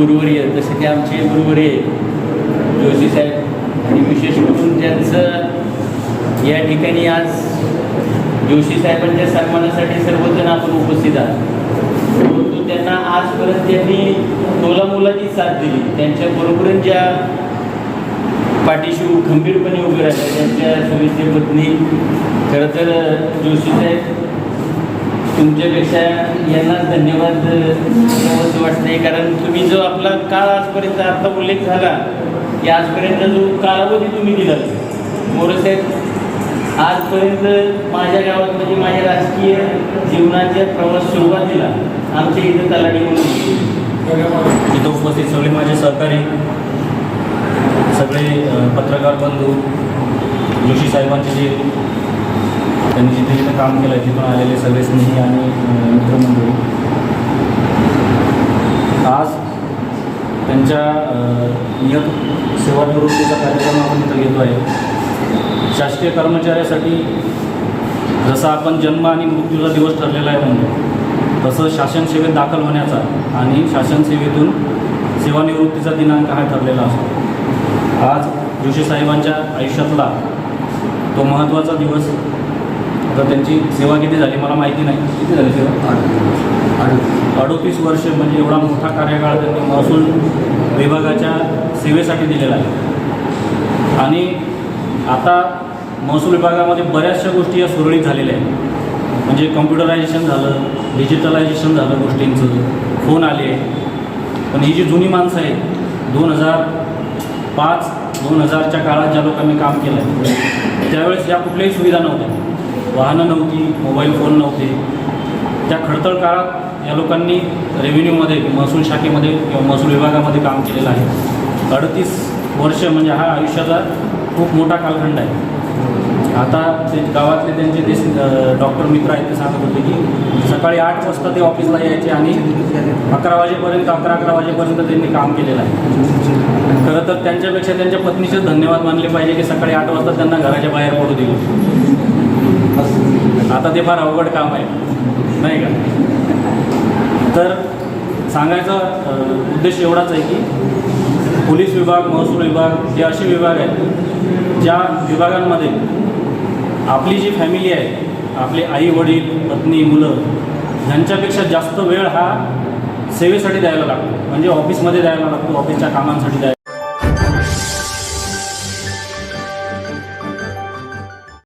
सांगितलं की गुरुवर्य तसे ते आमचे गुरुवर्य आहेत. जोशी साहेब आणि विशेष करून त्यांचं या ठिकाणी आज जोशी साहेबांच्या सन्मानासाठी सर्वजण आपण उपस्थित आहात. परंतु त्यांना आजपर्यंत त्यांनी तोलामोलाची साथ दिली. त्यांच्या बरोबरीन ज्या पाठीशी खंबीरपणे उभे राहिले त्यांच्या सविस्ते पत्नी खरं तर जोशी साहेब तुमच्यापेक्षा यांनाच धन्यवाद वाटत नाही कारण तुम्ही जो आपला काळ आजपर्यंत आता उल्लेख झाला की आजपर्यंत जो कालावधी तुम्ही दिला मोरसाहेब आजपर्यंत माझ्या गावात म्हणजे माझ्या राजकीय जीवनाच्या प्रवास सुरुवातीला आमच्या इथं तलाठी म्हणून इथं उपस्थित सगळे माझे सहकारी सगळे पत्रकार बंधू जोशी साहेबांचे जे त्यांनी जिथे जिथे काम केलं आहे तिथून आलेले सगळे स्नेही आणि मित्रमंडळी. आज त्यांच्या नियत सेवानिवृत्तीचा कार्यक्रम आपण इथं घेतो आहे. शासकीय कर्मचाऱ्यासाठी जसा आपण जन्म आणि मृत्यूचा दिवस ठरलेला आहे म्हणतो तसं शासन सेवेत दाखल होण्याचा आणि शासन सेवेतून सेवानिवृत्तीचा दिनांक हा ठरलेला असतो. आज जोशी साहेबांच्या आयुष्यातला तो महत्त्वाचा दिवस तर त्यांची सेवा किती झाली मला माहिती नाही. किती झाली सेवा? अडोतीस वर्ष म्हणजे एवढा मोठा कार्यकाळ त्यांनी महसूल विभागाच्या सेवेसाठी दिलेला आहे. आणि आता महसूल विभागामध्ये बऱ्याचशा गोष्टी या सुरळीत झालेल्या आहेत. म्हणजे कम्प्युटरायझेशन झालं डिजिटलायझेशन झालं गोष्टींचं. फोन आले. पण ही जी जुनी माणसं आहेत दोन हजार पाच दोन हजारच्या काळात ज्या लोकांनी काम केलं आहे त्यावेळेस या कुठल्याही सुविधा नव्हत्या. वाहनं नव्हती मोबाईल फोन नव्हते. त्या खडतळ काळात या लोकांनी रेव्हेन्यूमध्ये महसूल शाखेमध्ये किंवा महसूल विभागामध्ये काम केलेलं आहे. अडतीस वर्ष म्हणजे हा आयुष्याचा खूप मोठा कालखंड आहे. आता ते गावातले त्यांचे ते डॉक्टर मित्र आहेत ते सांगत होते की सकाळी आठ वाजता ते ऑफिसला यायचे आणि अकरा वाजेपर्यंत अकरा अकरा वाजेपर्यंत त्यांनी काम केलेलं आहे. खरं तर त्यांच्यापेक्षा त्यांच्या पत्नीचेच धन्यवाद मानले पाहिजे की सकाळी आठ वाजता त्यांना घराच्या बाहेर पडू दिलं. आता ते फार अवघड काम आहे. नाही का? तर सांगायचा उद्देश एवढाच आहे की पोलीस विभाग महसूल विभाग हे असे विभाग आहेत ज्या विभागांमध्ये आपली जी फॅमिली आहे आपले आई वडील पत्नी मुलं ह्यांच्यापेक्षा जास्त वेळ हा सेवेसाठी द्यायला लागतो. म्हणजे ऑफिसमध्ये द्यायला लागतो ऑफिसच्या कामांसाठी द्यायला